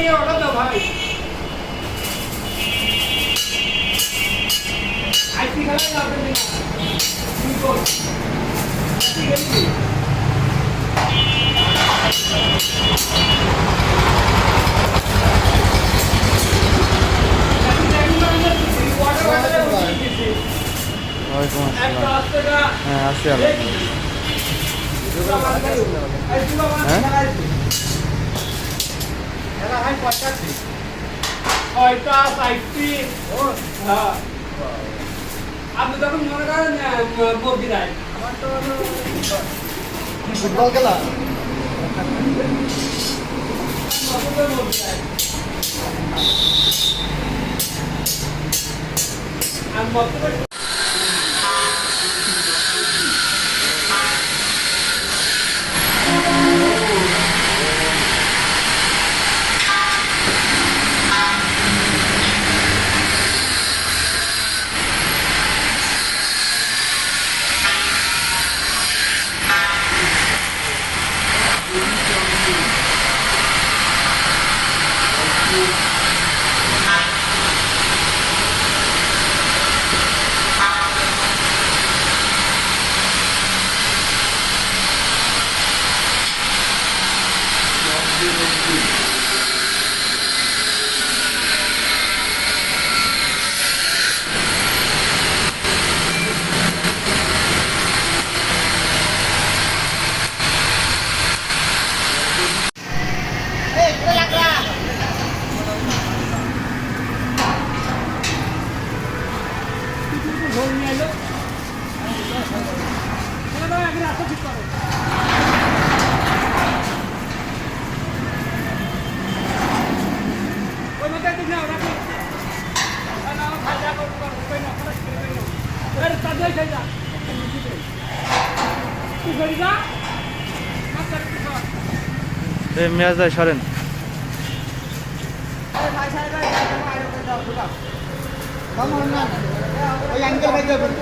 থেকে অর্ডার দাও ভাই। যাবে না বল আইসি খেলবি ওয়ালাইকুম একটা আসসালাম হ্যাঁ? আল্লাহ ছয়টা সাইটটি আপনি তখন মনে করেন মুরগি রায় ফুটবল খেলা? আমি বর্তমানে ঘর নিয়ে এলো এখন রাস্তা ঠিক করো ওই মধ্যে ঠিক আঙ্কেল ভাই যাবেন